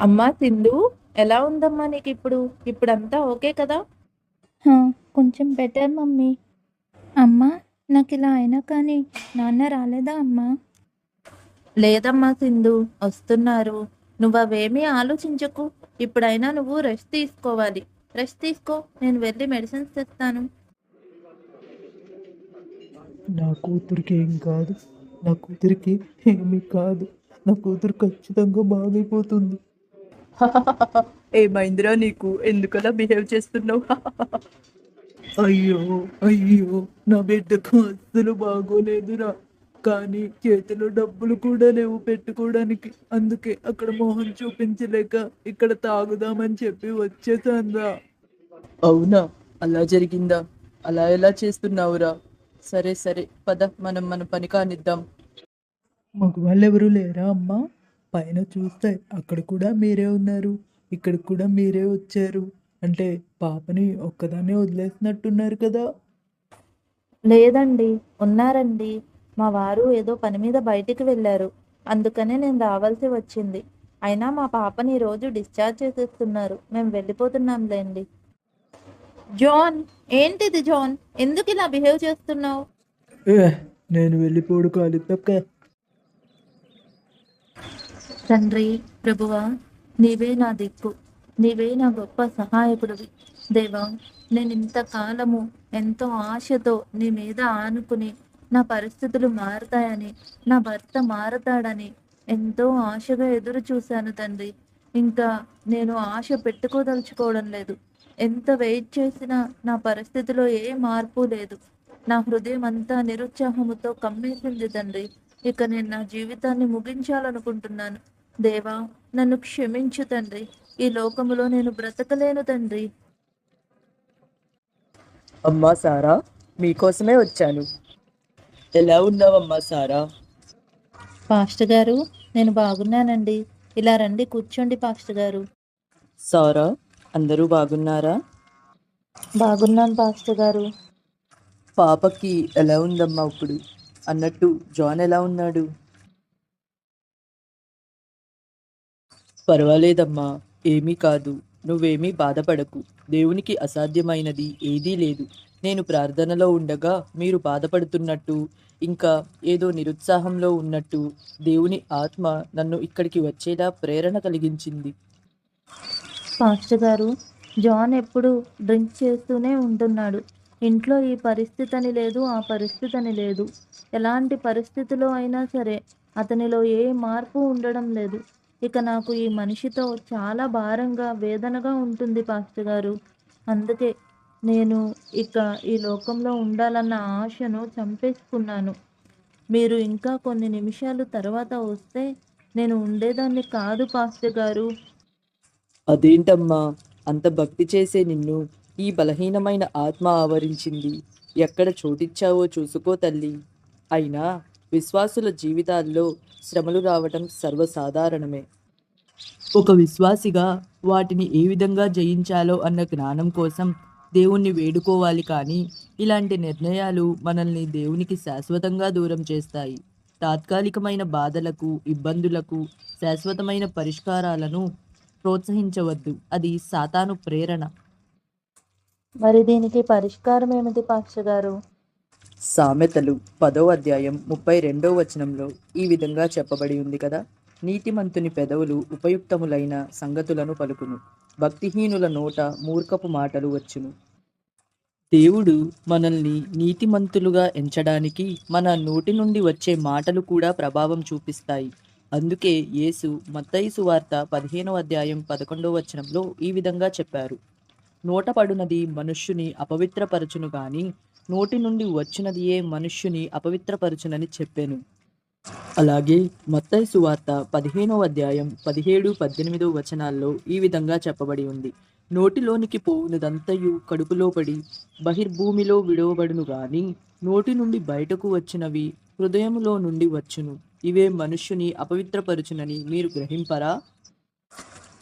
అమ్మా సింధు ఎలా ఉందమ్మా నీకు ఇప్పుడు? ఇప్పుడంతా ఓకే కదా? హా, కొంచెం బెటర్ మమ్మీ. అమ్మా నాకు ఇలా అయినా కానీ నాన్న రాలేదా అమ్మా? లేదమ్మా సింధు వస్తున్నారు. నువ్వు అవేమీ ఆలోచించకు. ఇప్పుడైనా నువ్వు రెస్ట్ తీసుకోవాలి. రెస్ట్ తీసుకో నేను వెళ్ళి మెడిసిన్స్ తెస్తాను. నా కూతురికి ఏం కాదు. నా కూతురికి ఏమీ కాదు. నా కూతురు ఖచ్చితంగా బాగైపోతుంది ఏమైందిరా నీకు? ఎందుకలా బిహేవ్ చేస్తున్నావు? అయ్యో అయ్యో నా బిడ్డకు అస్సలు బాగోలేదురా. కానీ చేతిలో డబ్బులు కూడా లేవు పెట్టుకోవడానికి. అందుకే అక్కడ మొహం చూపించలేక ఇక్కడ తాగుదామని చెప్పి వచ్చేసాన్రా. అవునా? అలా జరిగిందా? అలా ఎలా చేస్తున్నావురా? సరే సరే పద మనం మన పని కానిద్దాం. మగవాళ్ళెవరూ లేరా అమ్మా? పైన చూస్తే అక్కడ కూడా మీరే ఉన్నారు ఇక్కడ కూడా మీరే వచ్చారు. అంటే పాపని ఒక్కదాన్నే వదిలేసినట్టున్నారు కదా. లేదండి ఉన్నారండి. మా వారు ఏదో పని మీద బయటికి వెళ్ళారు. అందుకనే నేను రావాల్సి వచ్చింది. అయినా మా పాపని ఈ రోజు డిశ్చార్జ్ చేసేస్తున్నారు. మేము వెళ్ళిపోతున్నాంలేండి జాన్ ఏంటిది జాన్? ఎందుకు ఇలా బిహేవ్ చేస్తున్నావు? నేను వెళ్ళిపోడు కాదు తక్క తండ్రి ప్రభువా నీవే నా దిక్కు నీవే నా గొప్ప సహాయకుడివి. దేవా నేను ఇంతకాలము ఎంతో ఆశతో నీ మీద ఆనుకుని నా పరిస్థితులు మారతాయని నా భర్త మారతాడని ఎంతో ఆశగా ఎదురు చూశాను తండ్రి. ఇంకా నేను ఆశ పెట్టుకోదలుచుకోవడం లేదు. ఎంత వెయిట్ చేసినా నా పరిస్థితిలో ఏ మార్పు లేదు. నా హృదయం అంతా నిరుత్సాహముతో కమ్మేసింది తండ్రి. ఇక నేను నా జీవితాన్ని ముగించాలనుకుంటున్నాను. దేవా నన్ను క్షమించు తండ్రి. ఈ లోకములో నేను బ్రతకలేను తండ్రి. అమ్మా సారా మీకోసమే వచ్చాను. ఎలా ఉన్నావమ్మా సారా? పాస్టర్ గారు నేను బాగున్నానండి. ఇలా రండి కూర్చోండి పాస్టర్ గారు. సారా అందరూ బాగున్నారా? బాగున్నాను పాస్టర్ గారు. పాపకి ఎలా ఉందమ్మా ఇప్పుడు? అన్నట్టు జాన్ ఎలా ఉన్నాడు? పర్వాలేదమ్మా ఏమీ కాదు. నువ్వేమీ బాధపడకు. దేవునికి అసాధ్యమైనది ఏదీ లేదు. నేను ప్రార్థనలో ఉండగా మీరు బాధపడుతున్నట్టు ఇంకా ఏదో నిరుత్సాహంలో ఉన్నట్టు దేవుని ఆత్మ నన్ను ఇక్కడికి వచ్చేలా ప్రేరణ కలిగించింది. పాస్టర్ గారు జాన్ ఎప్పుడు డ్రింక్ చేస్తూనే ఉంటున్నాడు. ఇంట్లో ఈ పరిస్థితి అని లేదు ఆ పరిస్థితి అని లేదు. ఎలాంటి పరిస్థితిలో అయినా సరే అతనిలో ఏ మార్పు ఉండడం లేదు. ఇక నాకు ఈ మనిషితో చాలా భారంగా వేదనగా ఉంటుంది పాస్టర్ గారు. అందుకే నేను ఇక ఈ లోకంలో ఉండాలన్న ఆశను చంపేసుకున్నాను. మీరు ఇంకా కొన్ని నిమిషాలు తర్వాత వస్తే నేను ఉండేదాన్ని కాదు పాస్టర్ గారు. అదేంటమ్మా? అంత భక్తి చేసే నిన్ను ఈ బలహీనమైన ఆత్మ ఆవరించింది. ఎక్కడ చోటిచ్చావో చూసుకో తల్లి. అయినా విశ్వాసుల జీవితాల్లో శ్రమలు రావటం సర్వసాధారణమే. ఒక విశ్వాసిగా వాటిని ఏ విధంగా జయించాలో అన్న జ్ఞానం కోసం దేవుణ్ణి వేడుకోవాలి కానీ ఇలాంటి నిర్ణయాలు మనల్ని దేవునికి శాశ్వతంగా దూరం చేస్తాయి. తాత్కాలికమైన బాధలకు ఇబ్బందులకు శాశ్వతమైన పరిష్కారాలను ప్రోత్సహించవద్దు. అది సాతాను ప్రేరణ. మరి దీనికి పరిష్కారం ఏమిటి పాస్టర్ గారు సామెతలు పదో అధ్యాయం ముప్పై రెండో వచనంలో ఈ విధంగా చెప్పబడి ఉంది కదా. నీతిమంతుని పెదవులు ఉపయుక్తములైన సంగతులను పలుకును. భక్తిహీనుల నోట మూర్ఖపు మాటలు వచ్చును. దేవుడు మనల్ని నీతిమంతులుగా ఎంచడానికి మన నోటి నుండి వచ్చే మాటలు కూడా ప్రభావం చూపిస్తాయి. అందుకే యేసు మత్తయిసు వార్త పదిహేనవ అధ్యాయం పదకొండవ వచనంలో ఈ విధంగా చెప్పారు. నోట పడునది మనుష్యుని అపవిత్రపరచును గాని నోటి నుండి వచ్చినదియే మనుష్యుని అపవిత్రపరచునని చెప్పాను. అలాగే మత్తయి సువార్త పదిహేనవ అధ్యాయం పదిహేడు పద్దెనిమిదో వచనాల్లో ఈ విధంగా చెప్పబడి ఉంది. నోటిలోనికి పోవునదంతయు కడుపులో పడి బహిర్భూమిలో విడవబడును గాని నోటి నుండి బయటకు వచ్చినవి హృదయములో నుండి వచ్చును. ఇవే మనుష్యుని అపవిత్రపరచునని మీరు గ్రహింపరా?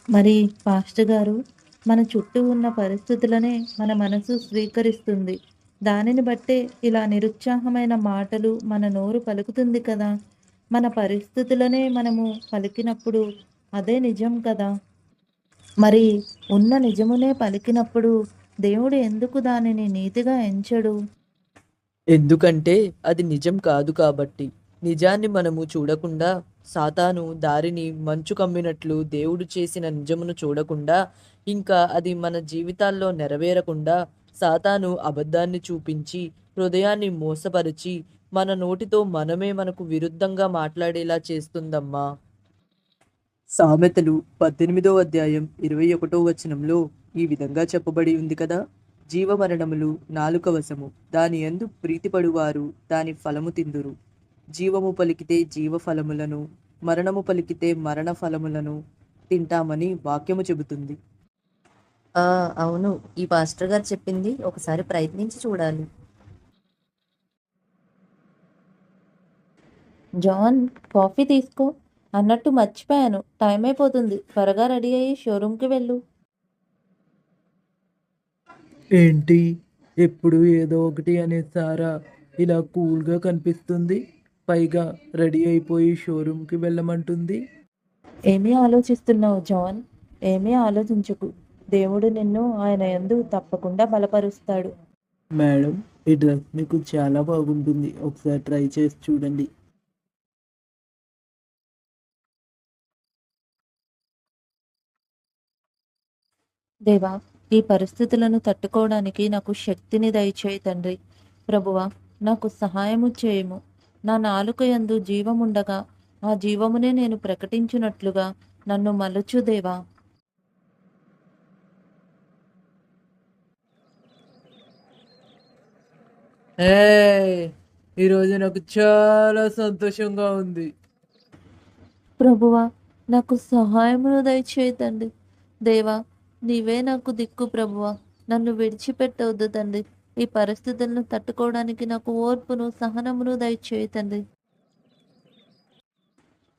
మరి పాస్టర్ గారు మన చుట్టూ ఉన్న పరిస్థితులనే మన మనసు స్వీకరిస్తుంది. దానిని బట్టే ఇలా నిరుత్సాహమైన మాటలు మన నోరు పలుకుతుంది కదా. మన పరిస్థితులనే మనము పలికినప్పుడు అదే నిజం కదా. మరి ఉన్న నిజమునే పలికినప్పుడు దేవుడు ఎందుకు దానిని నీతిగా ఎంచడు? ఎందుకంటే అది నిజం కాదు కాబట్టి. నిజాన్ని మనము చూడకుండా సాతాను దారిని మంచు కమ్మినట్లు దేవుడు చేసిన నిజమును చూడకుండా ఇంకా అది మన జీవితాల్లో నెరవేరకుండా సాతాను అబద్ధాన్ని చూపించి హృదయాన్ని మోసపరిచి మన నోటితో మనమే మనకు విరుద్ధంగా మాట్లాడేలా చేస్తుందమ్మా. సామెతలు పద్దెనిమిదో అధ్యాయం ఇరవై ఒకటో వచనంలో ఈ విధంగా చెప్పబడి ఉంది కదా? జీవమరణములు నాలుక వశము. దాని యందు ప్రీతిపడువారు దాని ఫలము తిందురు. జీవము పలికితే జీవ ఫలములను మరణము పలికితే మరణ ఫలములను తింటామని వాక్యము చెబుతుంది. అవును. ఈ పాస్టర్ గారు చెప్పింది ఒకసారి ప్రయత్నించి చూడాలి. జాన్ కాఫీ తీసుకో. అన్నట్టు మర్చిపోయాను. టైం అయిపోతుంది. త్వరగా రెడీ అయ్యి షోరూమ్కి వెళ్ళు. ఏంటి? ఎప్పుడు ఏదో ఒకటి అనే సారా? ఇలా కూల్గా కనిపిస్తుంది. పైగా రెడీ అయిపోయి షోరూమ్కి వెళ్ళమంటుంది. ఏమీ ఆలోచిస్తున్నావు జాన్? ఏమీ ఆలోచించకు. దేవుడు నిన్ను ఆయన యందు తప్పకుండా బలపరుస్తాడు. మేడం ఈ డ్రెస్ మీకు చాలా బాగుంటుంది. ఒకసారి ట్రై చేసి చూడండి. దేవా ఈ పరిస్థితులను తట్టుకోవడానికి నాకు శక్తిని దయచేయి తండ్రి. ప్రభువా నాకు సహాయము చేయము. నా నాలుక యందు జీవముండగా ఆ జీవమునే నేను ప్రకటించినట్లుగా నన్ను మలుచు దేవా. ఈరోజు నాకు చాలా సంతోషంగా ఉంది. ప్రభువా నాకు సహాయమును దయచేయి తండ్రి. దేవా నీవే నాకు దిక్కు ప్రభువా. నన్ను విడిచిపెట్టవద్దు తండ్రి. ఈ పరిస్థితులను తట్టుకోవడానికి నాకు ఓర్పును సహనమును దయచేయి తండ్రి.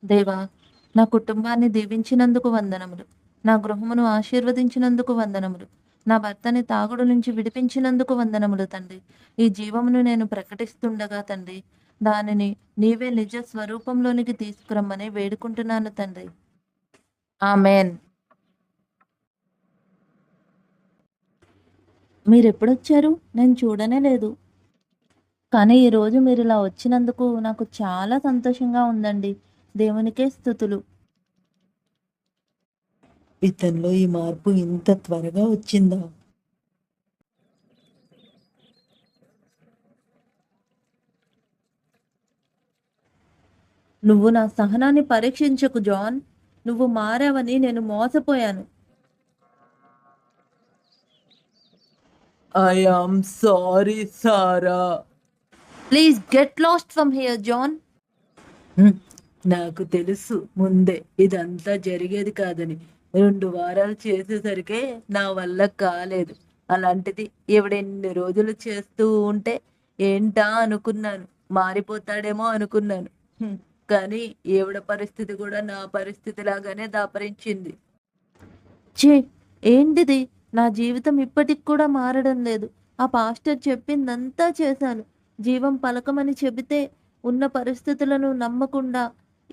దేవా నా కుటుంబాన్ని దీవించినందుకు వందనములు. నా గృహమును ఆశీర్వదించినందుకు వందనములు. నా భర్తని తాగుడు నుంచి విడిపించినందుకు వందనములు తండ్రి. ఈ జీవమును నేను ప్రకటిస్తుండగా తండ్రి దానిని నీవే నిజ స్వరూపంలోనికి తీసుకురమ్మని వేడుకుంటున్నాను తండ్రి. ఆమెన్. మీరు ఎప్పుడొచ్చారు నేను చూడనే లేదు. కానీ ఈరోజు మీరు ఇలా వచ్చినందుకు నాకు చాలా సంతోషంగా ఉందండి. దేవునికే స్థుతులు. ఇతనిలో ఈ మార్పు ఇంత త్వరగా వచ్చిందా? నువ్వు నా సహనాన్ని పరీక్షించకు జాన్. నువ్వు మారావని నేను మోసపోయాను. I am sorry Sara please get lost from here John నాకు తెలుసు ముందే ఇదంతా జరిగేది కాదని. రెండు వారాలు చేసేసరికే నా వల్ల కాలేదు. అలాంటిది ఎవడెన్ని రోజులు చేస్తూ ఉంటే ఏంటా అనుకున్నాను. మారిపోతాడేమో అనుకున్నాను. కానీ ఎవడ పరిస్థితి కూడా నా పరిస్థితి లాగానే దాపరించింది. ఛే! ఏంటిది? నా జీవితం ఇప్పటికి కూడా మారడం లేదు. ఆ పాస్టర్ చెప్పిందంతా చేశాను. జీవం పలకమని చెబితే ఉన్న పరిస్థితులను నమ్మకుండా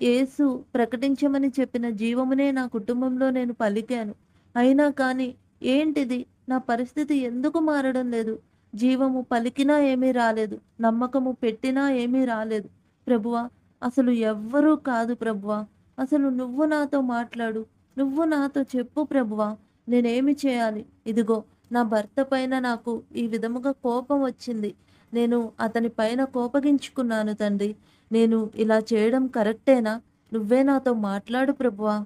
యేసు ప్రకటించమని చెప్పిన జీవమునే నా కుటుంబంలో నేను పలికాను. అయినా కానీ ఏంటిది? నా పరిస్థితి ఎందుకు మారడం లేదు? జీవము పలికినా ఏమీ రాలేదు. నమ్మకము పెట్టినా ఏమీ రాలేదు. ప్రభువా అసలు ఎవ్వరూ కాదు ప్రభువా. అసలు నువ్వు నాతో మాట్లాడు. నువ్వు నాతో చెప్పు ప్రభువా. నేనేమి చేయాలి? ఇదిగో నా భర్త పైన నాకు ఈ విధముగా కోపం వచ్చింది. నేను అతని పైన కోపగించుకున్నాను తండ్రి. నేను ఇలా చేయడం కరెక్టేనా? నువ్వే నాతో మాట్లాడు ప్రభువా.